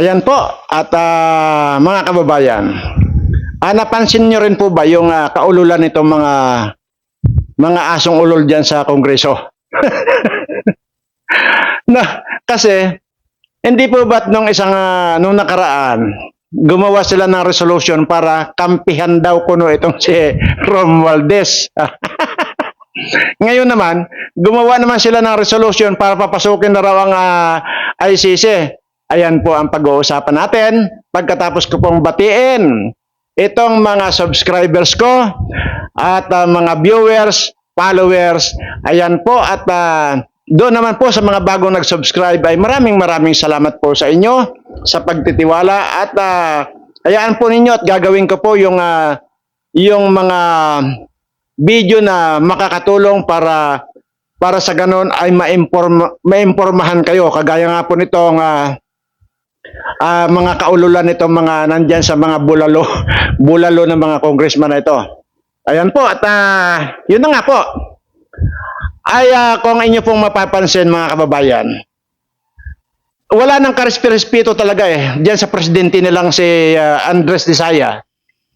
Ayan po, at ah, mga kababayan, ah, napansin nyo rin po ba yung ah, kaululan nitong mga mga asong ulol dyan sa Kongreso? na, kasi, hindi po ba't nung isang, ah, nung nakaraan, gumawa sila ng resolution para kampihan daw kuno itong si Romualdez. Ngayon naman, gumawa naman sila ng resolution para papasukin na raw ang ah, ICC. Ayan po ang pag-uusapan natin. Pagkatapos ko pong batiin itong mga subscribers ko at ah, mga viewers, followers. Ayan po at ah, doon naman po sa mga bagong nag-subscribe ay maraming maraming salamat po sa inyo sa pagtitiwala at ah, hayaan po ninyo at gagawin ko po yung ah, yung mga video na makakatulong para para sa ganon ay ma-inform maimpormahan kayo kagaya nga po nitong ah, ah, mga kaululan nitong mga nandyan sa mga bulalo bulalo ng mga congressman na ito. Ayan po at ah, yun na nga po. Ay ah, kung inyo pong mapapansin mga kababayan, wala nang karespeto talaga eh. Diyan sa presidente nilang si ah, Andres Desaya.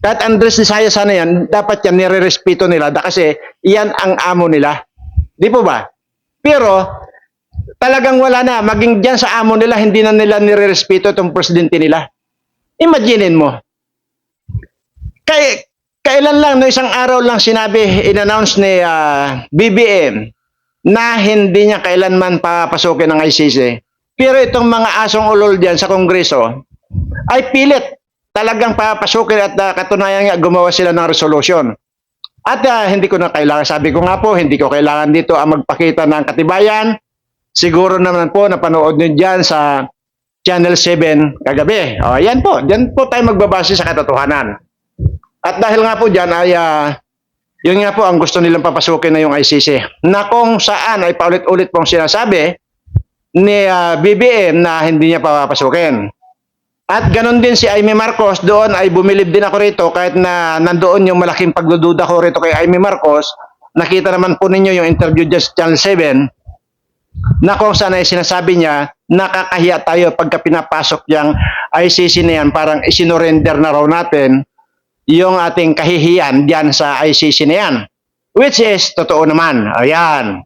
Kahit Andres Desaya sana yan, dapat yan nire-respeto nila kasi yan ang amo nila. Di po ba? Pero talagang wala na. Maging dyan sa amo nila, hindi na nila nire-respeto itong presidente nila. Imaginin mo. Kay, kailan lang, no isang araw lang sinabi, in-announce ni ah, BBM na hindi niya kailanman papasukin ng ICC. Pero itong mga asong ulol diyan sa Kongreso ay pilit talagang papasukin at ah, katunayan nga gumawa sila ng resolution. At ah, hindi ko na kailangan, sabi ko nga po, hindi ko kailangan dito ang magpakita ng katibayan. Siguro naman po napanood nyo dyan sa Channel 7 kagabi. O, yan po, dyan po tayo magbabase sa katotohanan. At dahil nga po dyan ay, ah, yun nga po ang gusto nilang papasukin na yung ICC. Na kung saan ay paulit-ulit pong sinasabi ni ah, BBM na hindi niya papapasukin. At ganon din si Amy Marcos, doon ay bumilib din ako rito kahit na nandoon yung malaking pagdududa ko rito kay Amy Marcos. Nakita naman po ninyo yung interview sa Channel 7 na kung saan ay sinasabi niya nakakahiya tayo pagka pinapasok yung ICC na yan parang isinorender na raw natin yung ating kahihiyan diyan sa ICC na yan. Which is, totoo naman. Ayan.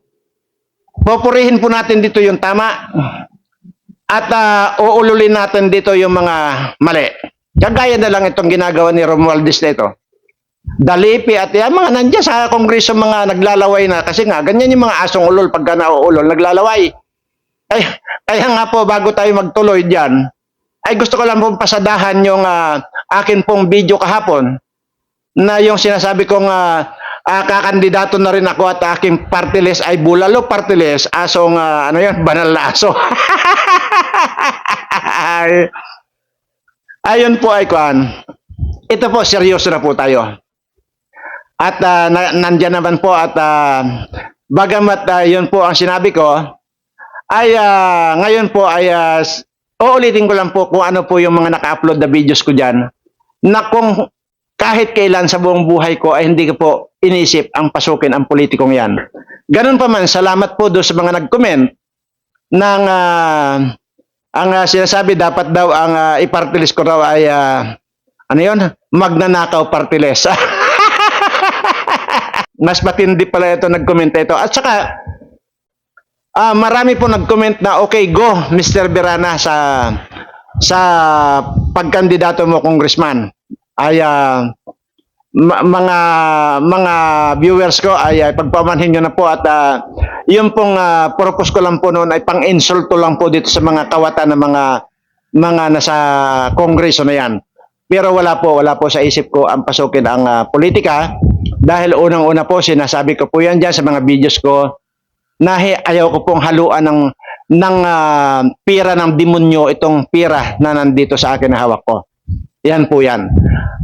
Popurihin po natin dito yung tama at ah, uululin natin dito yung mga mali. Kagaya na lang itong ginagawa ni Romualdez na ito. Dalipi at yan, mga nandiyan sa kongreso mga naglalaway na kasi nga ganyan yung mga asong ulol pagka nauulol naglalaway. Ay, kaya nga po bago tayo magtuloy diyan, ay gusto ko lang pong pasadahan yung ah, akin pong video kahapon na yung sinasabi kong ah, ah, kakandidato na rin ako at aking party list ay bulalo party list, asong ah, ano yun, banal na aso. Ay, Ayun po ay kuan. Ito po seryoso na po tayo. At ah, na, nandyan naman po at ah, bagamat ah, yun po ang sinabi ko, ay ah, ngayon po ay s- uulitin ko lang po kung ano po yung mga naka-upload na videos ko dyan na kung kahit kailan sa buong buhay ko ay hindi ko po inisip ang pasukin ang politikong yan. Ganun pa man, salamat po doon sa mga nag-comment ng ah, ang ah, sinasabi dapat daw ang uh, i-party list ko raw ay ah, ano yon magnanakaw party. Mas matindi pala ito nag-comment ito. At saka, ah marami po nag-comment na, okay, go, Mr. Berana, sa sa pagkandidato mo, congressman. Ay, ma- mga mga viewers ko ay, ay pagpamanhin nyo na po at ah, yung pong ah, purpose ko lang po noon ay pang-insulto lang po dito sa mga kawatan ng mga mga nasa kongreso na yan. Pero wala po, wala po sa isip ko ang pasukin ang ah, politika dahil unang-una po sinasabi ko po yan dyan sa mga videos ko na ayaw ko pong haluan ng ng ah, pira ng demonyo itong pira na nandito sa akin na hawak ko. Yan po yan.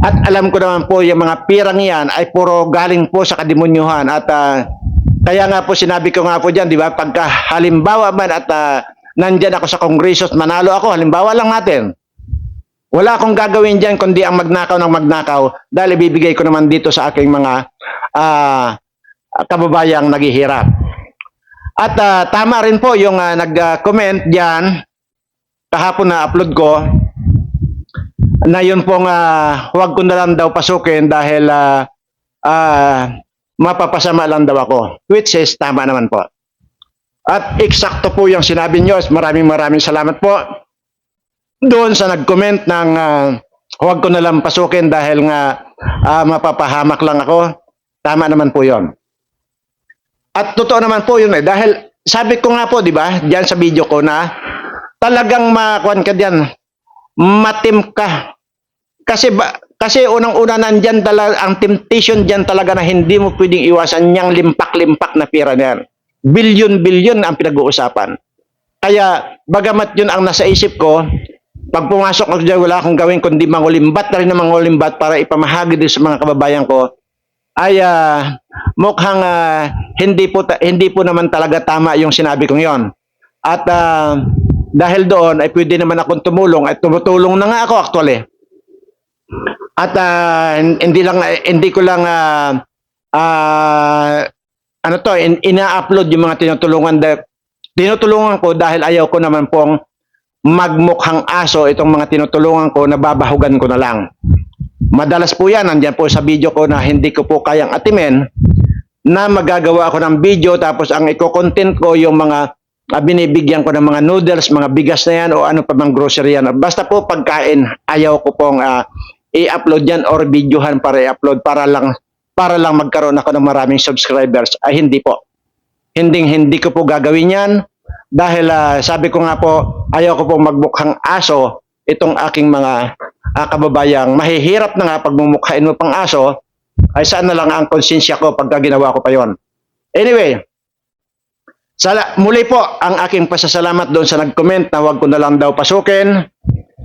At alam ko naman po yung mga pirang yan ay puro galing po sa kademonyuhan at ah, kaya nga po sinabi ko nga po diyan, di ba? Pagka halimbawa man at ah, nandyan ako sa kongreso at manalo ako, halimbawa lang natin. Wala akong gagawin diyan kundi ang magnakaw ng magnakaw dahil ibibigay ko naman dito sa aking mga ah, kababayang naghihirap. At ah, tama rin po yung ah, nag-comment diyan kahapon na upload ko na yun pong ah, huwag ko na lang daw pasukin dahil ah, ah, mapapasama lang daw ako. Which is tama naman po. At eksakto po yung sinabi nyo. Maraming maraming salamat po. Doon sa nag-comment ng ah, huwag ko na lang pasukin dahil nga ah, mapapahamak lang ako. Tama naman po yon. At totoo naman po yun eh. Dahil sabi ko nga po, di ba, diyan sa video ko na talagang makuan ka diyan, matim ka. Kasi ba, kasi unang-una nandyan talaga, ang temptation diyan talaga na hindi mo pwedeng iwasan niyang limpak-limpak na pira na yan. Bilyon-bilyon ang pinag-uusapan. Kaya, bagamat yun ang nasa isip ko, pag pumasok ako dyan, wala akong gawin kundi mangulimbat na rin ng mangulimbat para ipamahagi din sa mga kababayan ko, ay ah, mukhang ah, hindi po hindi po naman talaga tama yung sinabi kong yon. At ah, dahil doon ay pwede naman akong tumulong at tumutulong na nga ako actually. At hin- hindi lang hindi ko lang ah, ah, ano to in, ina-upload yung mga tinutulungan da, tinutulungan ko dahil ayaw ko naman pong magmukhang aso itong mga tinutulungan ko na babahugan ko na lang. Madalas po yan, nandyan po sa video ko na hindi ko po kayang atimin na magagawa ako ng video tapos ang iko-content ko yung mga ah, binibigyan ko ng mga noodles, mga bigas na yan o ano pa bang grocery yan. Basta po pagkain, ayaw ko pong ah, i-upload yan or videohan para i-upload para lang para lang magkaroon ako ng maraming subscribers. Ay hindi po. Hindi hindi ko po gagawin yan dahil ah, sabi ko nga po ayaw ko po magmukhang aso itong aking mga ah, kababayang mahihirap na nga pag mumukhain mo pang aso ay saan na lang ang konsensya ko pagka ginawa ko pa yon. Anyway, sala, muli po ang aking pasasalamat doon sa nag-comment na huwag ko na lang daw pasukin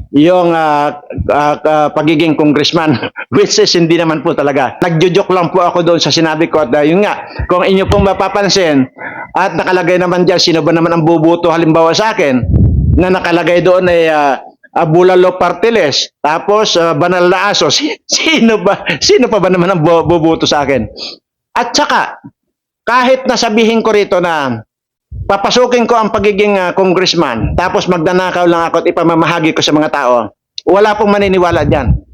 yung ah, ah, ah, pagiging congressman. Which is hindi naman po talaga. Nagjojoke lang po ako doon sa sinabi ko at ah, yun nga, kung inyo pong mapapansin at nakalagay naman dyan sino ba naman ang bubuto halimbawa sa akin na nakalagay doon ay ah, Bulalo Partiles tapos ah, Banal na Aso. Si- sino ba sino pa ba naman ang bu- bubuto sa akin? At saka kahit nasabihin ko rito na papasukin ko ang pagiging ah, congressman tapos magdanakaw lang ako at ipamamahagi ko sa mga tao. Wala pong maniniwala diyan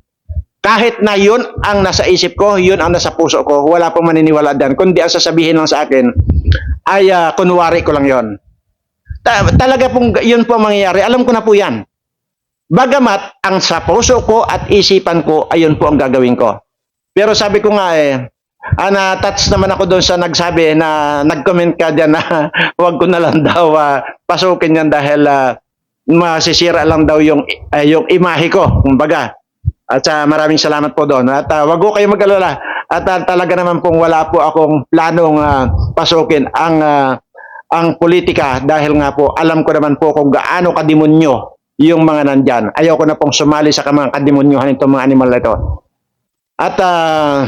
kahit na yun ang nasa isip ko yun ang nasa puso ko wala pong maniniwala diyan kundi ang sasabihin lang sa akin ay ah, kunwari ko lang yon Ta- talaga pong yun po ang mangyayari. Alam ko na po yan. Bagamat ang sa puso ko at isipan ko ayun po ang gagawin ko. Pero sabi ko nga eh ah, na-touch naman ako doon sa nagsabi na nag-comment ka dyan na huwag ko na lang daw ah, pasukin yan dahil ah, masisira lang daw yung, eh, yung imahe ko, kumbaga. At sa maraming salamat po doon. At ah, wag ko kayo mag-alala. At ah, talaga naman pong wala po akong planong ah, pasukin ang ah, ang politika dahil nga po alam ko naman po kung gaano kadimonyo yung mga nandyan. Ayaw ko na pong sumali sa mga kadimonyohan itong mga animal na ito. At ah,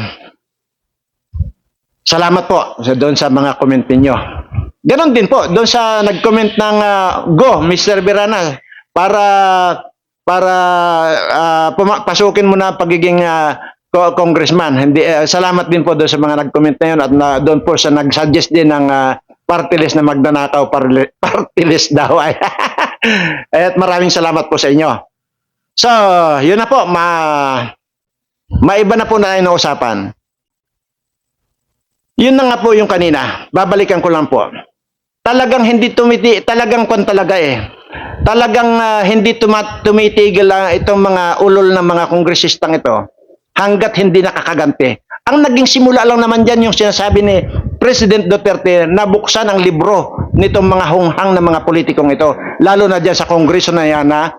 Salamat po sa doon sa mga comment ninyo. Ganon din po doon sa nag-comment ng ah, Go, Mr. Birana para para puma- pasukin mo na pagiging co- congressman. Hindi eh, salamat din po doon sa mga nag-comment na yun at na, doon po sa nag-suggest din ng ah, party list na magnanakaw parli- party list daw ay. At maraming salamat po sa inyo. So, yun na po, ma maiba na po na usapan. Yun na nga po yung kanina. Babalikan ko lang po. Talagang hindi tumiti, talagang kon talaga eh. Talagang ah, hindi tumat, tumitigil lang itong mga ulol ng mga kongresistang ito hanggat hindi nakakaganti. Ang naging simula lang naman dyan yung sinasabi ni President Duterte na buksan ang libro nitong mga hunghang na mga politikong ito. Lalo na dyan sa kongreso na yan na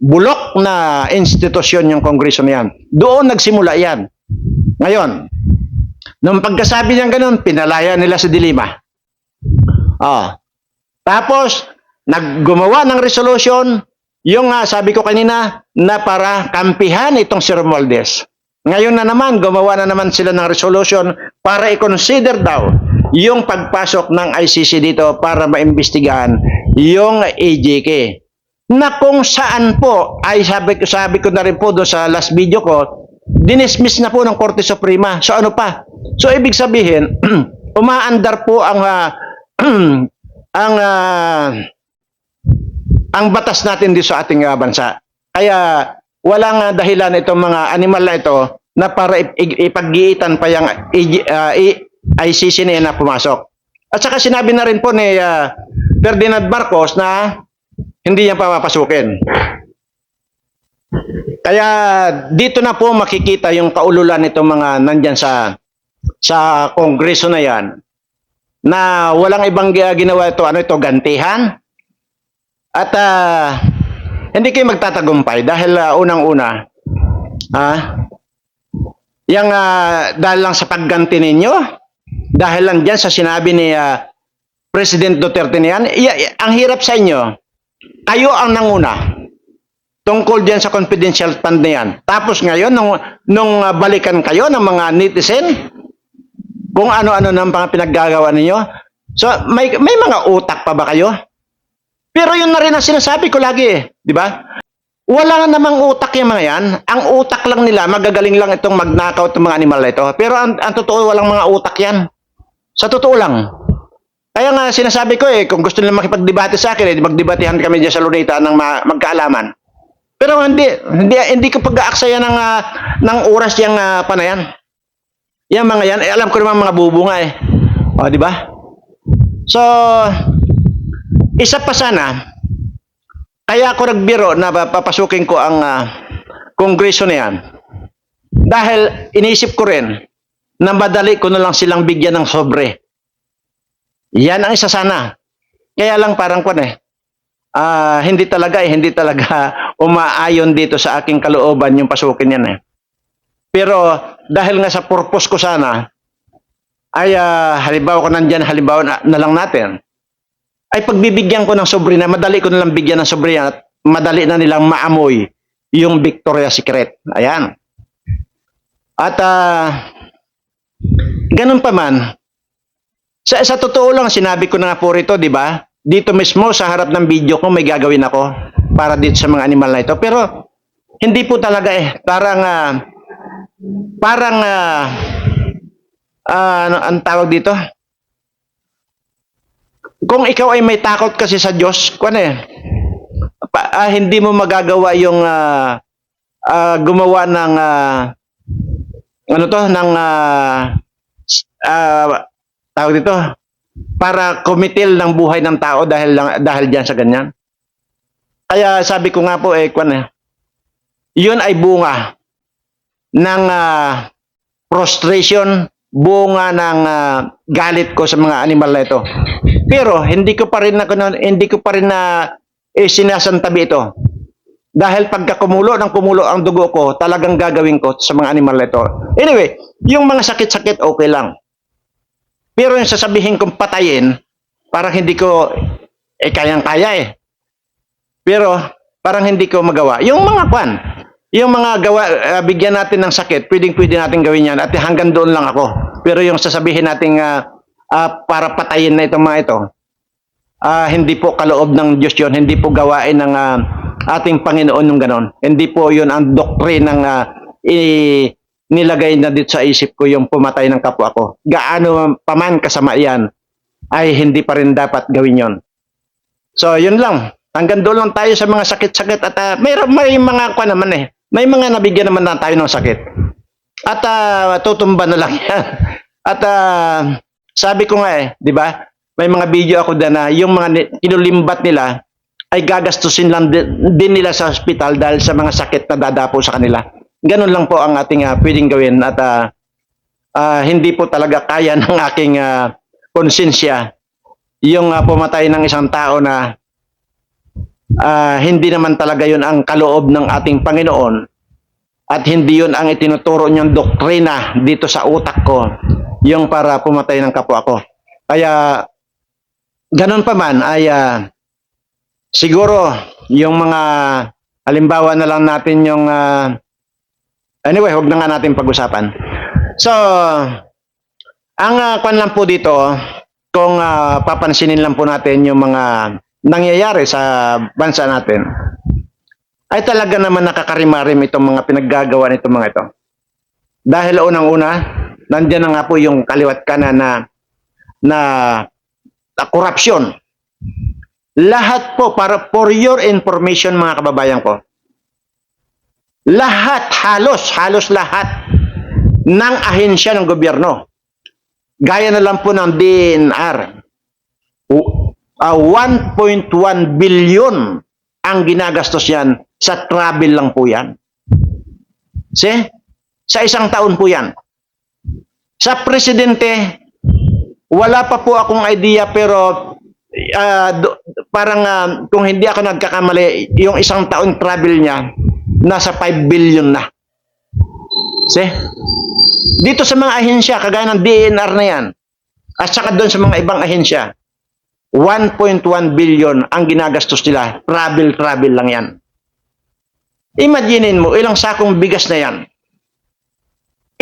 bulok na institusyon yung kongreso na yan. Doon nagsimula yan. Ngayon, Nung pagkasabi niyang ganun, pinalaya nila sa dilima. Ah. Tapos, naggumawa ng resolution, yung nga sabi ko kanina, na para kampihan itong si Romualdez. Ngayon na naman, gumawa na naman sila ng resolution para i-consider daw yung pagpasok ng ICC dito para maimbestigahan yung AJK. Na kung saan po, ay sabi, sabi ko na rin po doon sa last video ko, dinismiss na po ng Korte Suprema. So ano pa? So ibig sabihin, umaandar po ang ah, ang ah, ang batas natin dito sa ating ah, bansa. Kaya walang ah, dahilan itong mga animal na ito na para ip- ip- ipag-iitan pa yung I- ICC na yan na pumasok. At saka sinabi na rin po ni ah, Ferdinand Marcos na hindi niya papapasukin. Kaya dito na po makikita yung kaululan nitong mga nandyan sa sa kongreso na yan na walang ibang gi- ginawa ito, ano ito, gantihan. At ah, hindi kayo magtatagumpay dahil ah, unang-una, ah, yung ah, dahil lang sa pagganti ninyo, dahil lang dyan sa sinabi ni ah, President Duterte niyan, iya- iya- ang hirap sa inyo, kayo ang nanguna tungkol diyan sa confidential fund na yan. Tapos ngayon, nung, nung ah, balikan kayo ng mga netizen, kung ano-ano ng mga pinaggagawa ninyo, so may, may mga utak pa ba kayo? Pero yun na rin ang sinasabi ko lagi eh, di ba? Wala na namang utak yung mga yan. Ang utak lang nila, magagaling lang itong magnakaw itong mga animal na ito. Pero ang, ang totoo, walang mga utak yan. Sa totoo lang. Kaya nga sinasabi ko eh, kung gusto nila makipagdebate sa akin, eh, magdebatehan kami dyan sa Lunita ng ma- magkaalaman. Pero hindi, hindi, hindi ko pag-aaksaya ng, ah, ng oras yung uh, panayan. Yan mga yan, eh, alam ko naman mga bubunga eh. O, di ba? So, isa pa sana, kaya ako nagbiro na papasukin ko ang ah, kongreso na yan. Dahil inisip ko rin na madali ko na lang silang bigyan ng sobre. Yan ang isa sana. Kaya lang parang kwan eh. Ah, hindi talaga eh, hindi talaga umaayon dito sa aking kalooban yung pasukin yan eh. Pero dahil nga sa purpose ko sana, ay ah, halimbawa ko nandyan, halimbawa na, na lang natin, ay pagbibigyan ko ng sobre na, madali ko na lang bigyan ng sobre at madali na nilang maamoy yung Victoria's Secret. Ayan. At ah, ganun pa man, sa, sa totoo lang, sinabi ko na nga po rito, di ba? Dito mismo sa harap ng video ko may gagawin ako para dito sa mga animal na ito. Pero hindi po talaga eh. Parang ah, parang ah, ah, ano ang tawag dito? Kung ikaw ay may takot kasi sa Diyos, kung ano eh, pa, ah, hindi mo magagawa yung ah, ah, gumawa ng ah, ano to, ng s- ah, tawag dito, para kumitil ng buhay ng tao dahil dahil diyan sa ganyan. Kaya sabi ko nga po eh, kwan eh, yun ay bunga ng ah, frustration, bunga ng ah, galit ko sa mga animal na ito. Pero hindi ko pa rin na hindi ko pa rin na eh, sinasantabi ito. Dahil pagka kumulo ng kumulo ang dugo ko, talagang gagawin ko sa mga animal na ito. Anyway, yung mga sakit-sakit okay lang. Pero yung sasabihin kong patayin, parang hindi ko, eh kayang-kaya eh. Pero parang hindi ko magawa. Yung mga kwan, yung mga gawa, ah, bigyan natin ng sakit, pwedeng pwede natin gawin yan at hanggang doon lang ako. Pero yung sasabihin natin ah, ah, para patayin na itong mga ito, ah, hindi po kaloob ng Diyos yun, hindi po gawain ng ah, ating Panginoon yung ganon. Hindi po yun ang doctrine ng ah, i- nilagay na dito sa isip ko yung pumatay ng kapwa ko. Gaano paman kasama yan, ay hindi pa rin dapat gawin yon. So, yun lang. Hanggang doon lang tayo sa mga sakit-sakit at ah, may, may mga kwa naman eh. May mga nabigyan naman na tayo ng sakit. At ah, tutumba na lang yan. At ah, sabi ko nga eh, di ba? May mga video ako dyan na yung mga kinulimbat nila ay gagastusin lang di- din nila sa hospital dahil sa mga sakit na dadapo sa kanila. Ganun lang po ang ating ah, pwedeng gawin at ah, ah, hindi po talaga kaya ng aking ah, konsensya yung ah, pumatay ng isang tao na ah, hindi naman talaga yun ang kaloob ng ating Panginoon at hindi yun ang itinuturo niyang doktrina dito sa utak ko yung para pumatay ng kapwa ko. Kaya ganun pa man ay ah, siguro yung mga halimbawa na lang natin yung ah, anyway, wag na nga natin pag-usapan. So, ang uh, kwan lang po dito, kung ah, papansinin lang po natin yung mga nangyayari sa bansa natin, ay talaga naman nakakarimarim itong mga pinaggagawa nitong mga ito. Dahil unang-una, nandiyan na nga po yung kaliwat kanan na na, na korupsyon. Lahat po, para for your information mga kababayan ko, lahat, halos, halos lahat ng ahensya ng gobyerno. Gaya na lang po ng DNR. U- ah, 1.1 billion ang ginagastos yan sa travel lang po yan. See? Sa isang taon po yan. Sa presidente, wala pa po akong idea pero do- parang ah, kung hindi ako nagkakamali, yung isang taon travel niya, nasa 5 billion na. See? Dito sa mga ahensya, kagaya ng DNR na yan, at saka doon sa mga ibang ahensya, 1.1 billion ang ginagastos nila. Travel, travel lang yan. Imaginin mo, ilang sakong bigas na yan.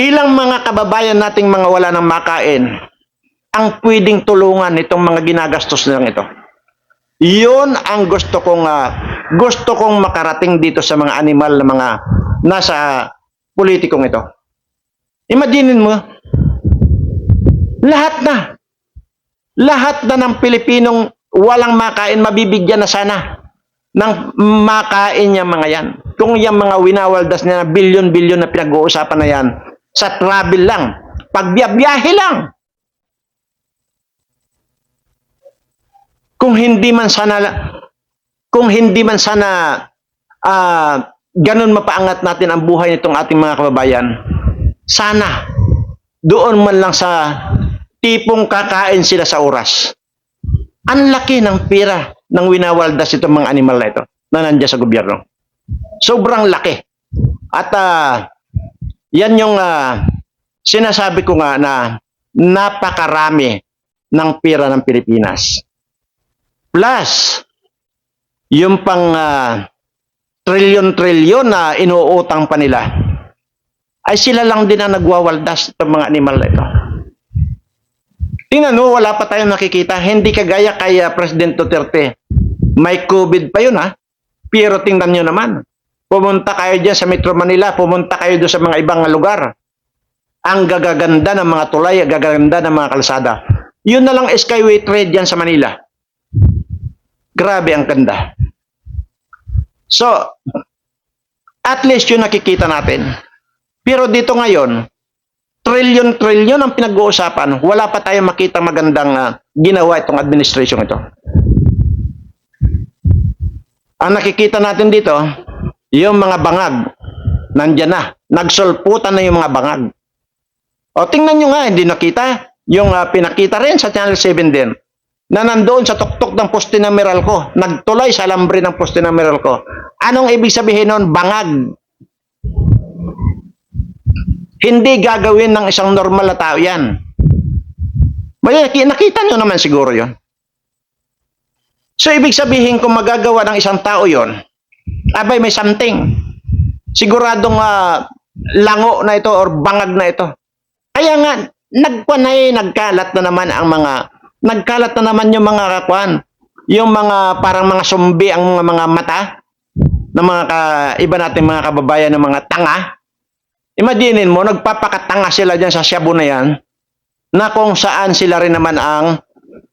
Ilang mga kababayan nating mga wala ng makain ang pwedeng tulungan itong mga ginagastos nilang ito. Yun ang gusto kong ah, gusto kong makarating dito sa mga animal na mga nasa politikong ito. Imaginin mo, lahat na, lahat na ng Pilipinong walang makain, mabibigyan na sana ng makain yung mga yan. Kung yung mga winawaldas na bilyon-bilyon na pinag-uusapan na yan, sa travel lang, pagbiyahe lang. Kung hindi man sana, kung hindi man sana, ah, ganun mapaangat natin ang buhay nitong ating mga kababayan, sana, doon man lang sa tipong kakain sila sa oras. Ang laki ng pira ng winawaldas itong mga animal na ito na nandiyan sa gobyerno. Sobrang laki. At ah, yan yung ah, sinasabi ko nga na napakarami ng pira ng Pilipinas. Plus, yung pang ah, trilyon-trilyon na inuutang pa nila, ay sila lang din ang nagwawaldas itong mga animal na ito. Tingnan mo, wala pa tayong nakikita. Hindi kagaya kay ah, President Duterte. May COVID pa yun ha. Pero tingnan nyo naman. Pumunta kayo dyan sa Metro Manila. Pumunta kayo doon sa mga ibang lugar. Ang gagaganda ng mga tulay, ang gagaganda ng mga kalsada. Yun na lang skyway trade dyan sa Manila. Grabe ang ganda. So, at least yun nakikita natin. Pero dito ngayon, trilyon-trilyon ang pinag-uusapan, wala pa tayong makita magandang ah, ginawa itong administration ito. Ang nakikita natin dito, yung mga bangag, nandyan na. Nagsulputan na yung mga bangag. O tingnan nyo nga, hindi nakita. Yung ah, pinakita rin sa Channel 7 din, na nandoon sa tuktok ng poste ng Meralco, nagtulay sa alambre ng poste ng Meralco. Anong ibig sabihin nun? Bangag. Hindi gagawin ng isang normal na tao yan. Nakita nyo naman siguro yon. So, ibig sabihin kung magagawa ng isang tao yon, abay may something. Siguradong ah, lango na ito or bangag na ito. Kaya nga, nagpanay, nagkalat na naman ang mga, nagkalat na naman yung mga kakwan, yung mga parang mga sumbi ang mga, mga mata ng mga ka, iba natin mga kababayan ng mga tanga. Imaginin mo, nagpapakatanga sila dyan sa Shabu na yan, na kung saan sila rin naman ang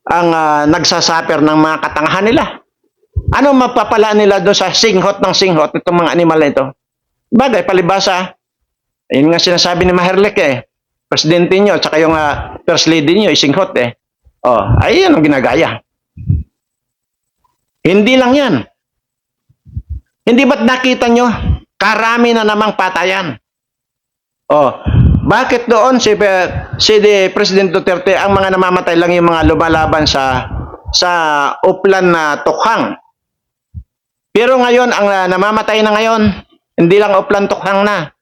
ang ah, nagsasaper ng mga katangahan nila. Ano mapapala nila doon sa singhot ng singhot itong mga animal na ito? Bagay, palibasa. Ayun nga sinasabi ni Maherlek eh. Presidente nyo, tsaka yung ah, first lady nyo, isinghot eh. Oh, ayun ang ginagaya. Hindi lang yan. Hindi ba't nakita nyo? Karami na namang patayan. Oh, bakit doon si si di President Duterte ang mga namamatay lang yung mga lumalaban sa sa uplan na tukhang. Pero ngayon ang ah, namamatay na ngayon, hindi lang uplan tukhang na.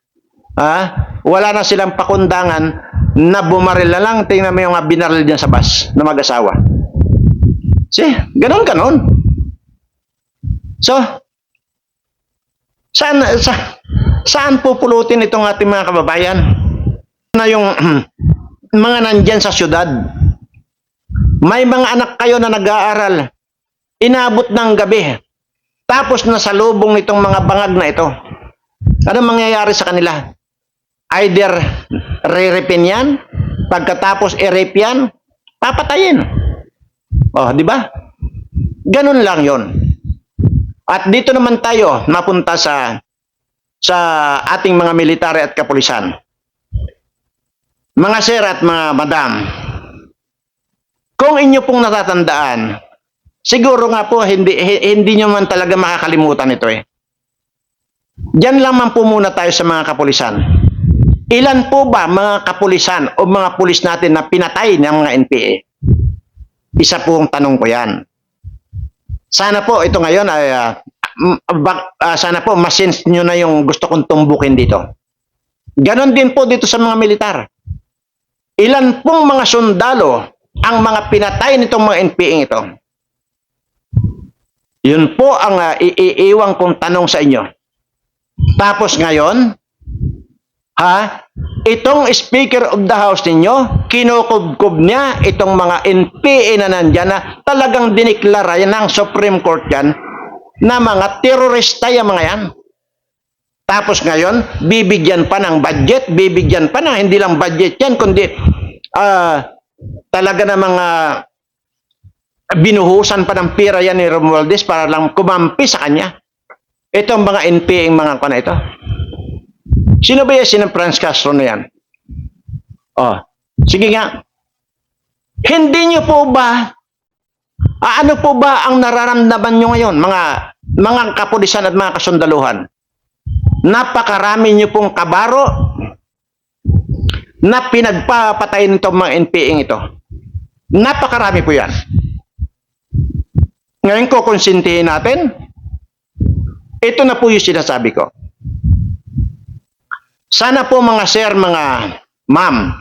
Ah, wala na silang pakundangan na bumaril na lang. Tingnan mo yung mga binaril diyan sa bus na mag-asawa. Si, ganun ganon. So, saan, sa, saan pupulutin itong ating mga kababayan? Na yung mga nandyan sa syudad. May mga anak kayo na nag-aaral. Inabot ng gabi. Tapos nasa lubong nitong mga bangag na ito. Ano mangyayari sa kanila? Either re-rapin yan, pagkatapos i-rape yan, papatayin. Oh, di ba? Ganun lang yon. At dito naman tayo napunta sa sa ating mga military at kapulisan. Mga sir at mga madam, kung inyo pong natatandaan, siguro nga po hindi hi- hindi nyo man talaga makakalimutan ito eh. Diyan lang man po muna tayo sa mga kapulisan. Ilan po ba mga kapulisan o mga pulis natin na pinatay ng mga NPA? Isa po ang tanong ko yan. Sana po ito ngayon ay ah, m- bak- ah, sana po masense nyo na yung gusto kong tumbukin dito. Ganon din po dito sa mga militar. Ilan pong mga sundalo ang mga pinatay nitong mga NPA ito? Yun po ang uh, iiiwang kong tanong sa inyo. Tapos ngayon, ha, itong Speaker of the House ninyo, kinukubkub niya itong mga NPA na nandyan na talagang diniklara yan ng Supreme Court yan na mga terorista yung mga yan. Tapos ngayon, bibigyan pa ng budget, bibigyan pa na, hindi lang budget yan, kundi ah talaga na mga binuhusan pa ng pira yan ni Romualdez para lang kumampi sa kanya. Ito ang mga NPA mga kana ito. Sino ba yan? Sino Franz Castro na yan? Oh, sige nga. Hindi niyo po ba Ah, ano po ba ang nararamdaman nyo ngayon, mga mga kapulisan at mga kasundaluhan? Napakarami nyo pong kabaro na pinagpapatay nito mga NPA ito. Napakarami po yan. Ngayon ko konsintihin natin, ito na po yung sinasabi ko. Sana po mga sir, mga ma'am,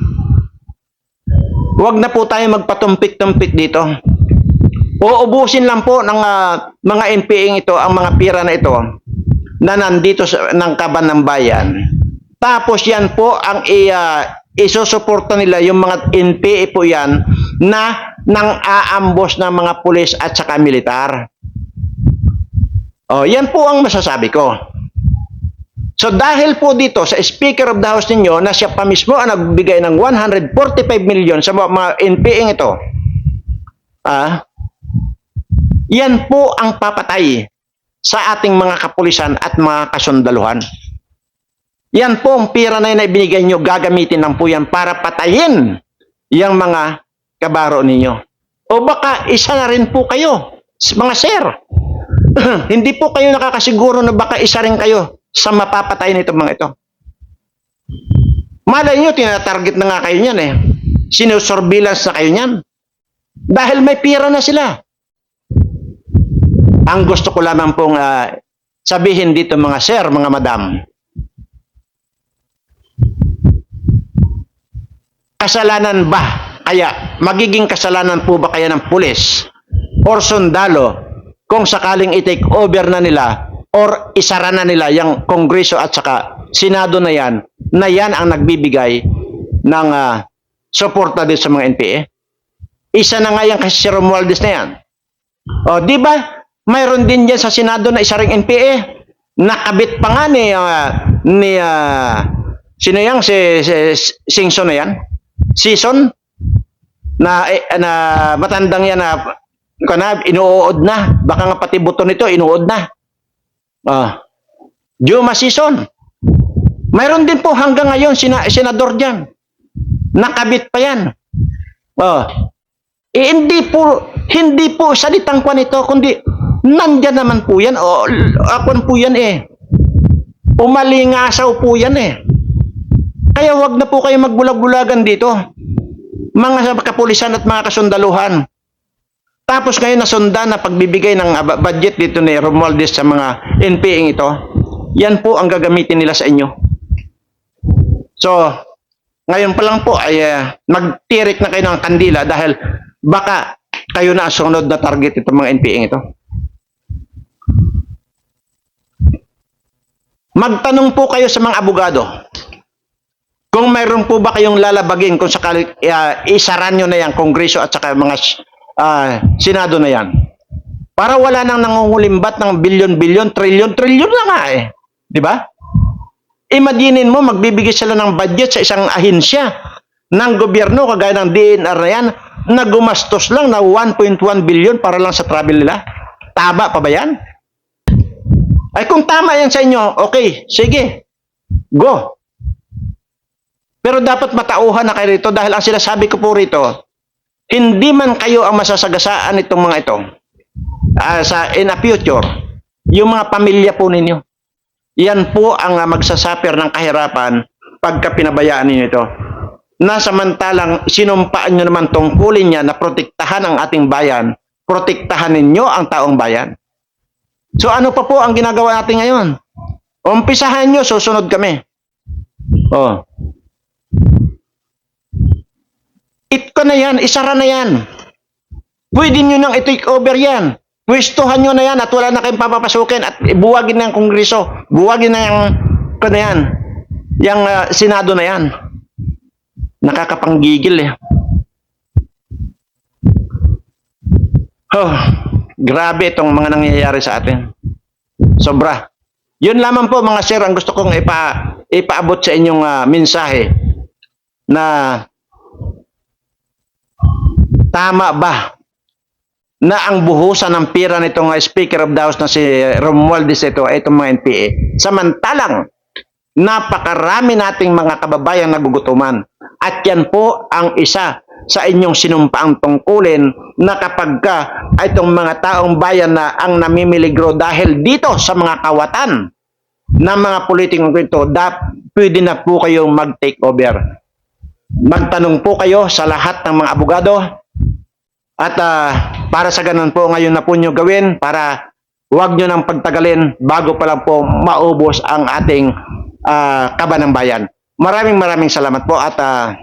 huwag na po tayo magpatumpik-tumpik dito. Uubusin lang po ng ah, mga NPA ito, ang mga pira na ito, na nandito sa, ng kaban ng bayan. Tapos yan po ang i, ah, isusuporta nila yung mga NPA po yan na nang aambos ng mga pulis at saka militar. Oh, yan po ang masasabi ko. So dahil po dito sa Speaker of the House ninyo na siya pa mismo ang nagbigay ng 145 million sa mga, NPA ito, ah, yan po ang papatay sa ating mga kapulisan at mga kasundaluhan. Yan po ang pira na na ibinigay nyo, gagamitin lang po yan para patayin yung mga kabaro ninyo. O baka isa na rin po kayo, mga sir. Hindi po kayo nakakasiguro na baka isa rin kayo sa mapapatay nito mga ito. Malay nyo, tinatarget na nga kayo niyan eh. Sinusurveillance na kayo niyan. Dahil may pira na sila. Ang gusto ko lamang pong ah, sabihin dito mga sir, mga madam. Kasalanan ba? Kaya magiging kasalanan po ba kaya ng pulis or sundalo kung sakaling i-take over na nila or isara na nila yung kongreso at saka senado na yan na yan ang nagbibigay ng ah, suporta din sa mga NPA? Isa na nga yan kasi si Romualdez na yan. O, di ba? Mayroon din diyan sa Senado na isa ring NPA. Nakabit pa nga ni ah, ni ah, sino yang si, si Singson na yan? Season na eh, na matandang yan na kana inuod na. Baka nga pati buto nito inuod na. Ah. Juma Season. Mayroon din po hanggang ngayon sina, senador diyan. Nakabit pa yan. Oh. Eh, hindi po, hindi po salitang kwan ito, kundi nandyan naman po yan. O, akwan po yan eh. Umalingasaw po yan eh. Kaya wag na po kayo magbulag-bulagan dito. Mga kapulisan at mga kasundaluhan. Tapos ngayon nasundan na pagbibigay ng ah, budget dito ni Romualdez sa mga NPA ito, yan po ang gagamitin nila sa inyo. So, ngayon pa lang po ay ah, magtirik na kayo ng kandila dahil baka kayo na ang sunod na target itong mga NPA ito. Magtanong po kayo sa mga abogado. Kung mayroon po ba kayong lalabagin kung sakali uh, isaran nyo na yan, kongreso at saka mga ah, senado na yan. Para wala nang nangungulimbat ng bilyon-bilyon, trilyon-trilyon na nga eh. Di ba? Imaginin mo, magbibigay sila ng budget sa isang ahensya ng gobyerno, kagaya ng DNR na yan, na gumastos lang na 1.1 billion para lang sa travel nila. Tama pa ba yan? Ay kung tama yan sa inyo, okay, sige. Go. Pero dapat matauhan na kayo rito dahil ang sinasabi ko po rito, hindi man kayo ang masasagasaan itong mga ito ah, sa in a future, yung mga pamilya po ninyo. Yan po ang ah, magsasuffer ng kahirapan pagka pinabayaan ninyo ito. Na samantalang sinumpaan nyo naman tungkulin niya na protektahan ang ating bayan, protektahan ninyo ang taong bayan. So ano pa po ang ginagawa natin ngayon? Umpisahan nyo, susunod kami. Oh. Na yan, isara na yan. Pwede nyo nang i-take over yan. Pwestuhan nyo na yan at wala na kayong papapasukin at buwagin yung kongreso. Buwagin na yung, na yan. Yung ah, senado na yan. Nakakapanggigil eh. Oh, grabe itong mga nangyayari sa atin. Sobra. Yun lamang po mga sir ang gusto kong ipa, ipaabot sa inyong ah, mensahe na tama ba na ang buhusan ng pira nitong uh, Speaker of the House na si Romualdez ito ay itong mga NPA. Samantalang, napakarami nating mga kababayan nagugutuman. At yan po ang isa sa inyong sinumpaang tungkulin na kapag ka itong mga taong bayan na ang namimiligro dahil dito sa mga kawatan ng mga politikong ito, dap, pwede na po kayong mag-take over. Magtanong po kayo sa lahat ng mga abogado at ah, para sa ganun po, ngayon na po nyo gawin para huwag nyo nang pagtagalin bago pa lang po maubos ang ating ah, kaba ng bayan. Maraming maraming salamat po at ah,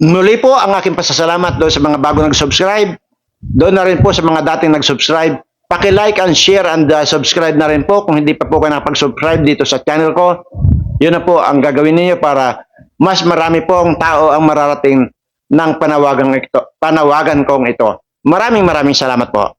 muli po ang aking pasasalamat doon sa mga bago nag-subscribe. Doon na rin po sa mga dating nag-subscribe. Paki-like and share and ah, subscribe na rin po kung hindi pa po kayo nakapag-subscribe dito sa channel ko. Yun na po ang gagawin niyo para mas marami pong tao ang mararating ng panawagan, ito, panawagan kong ito. Maraming maraming salamat po.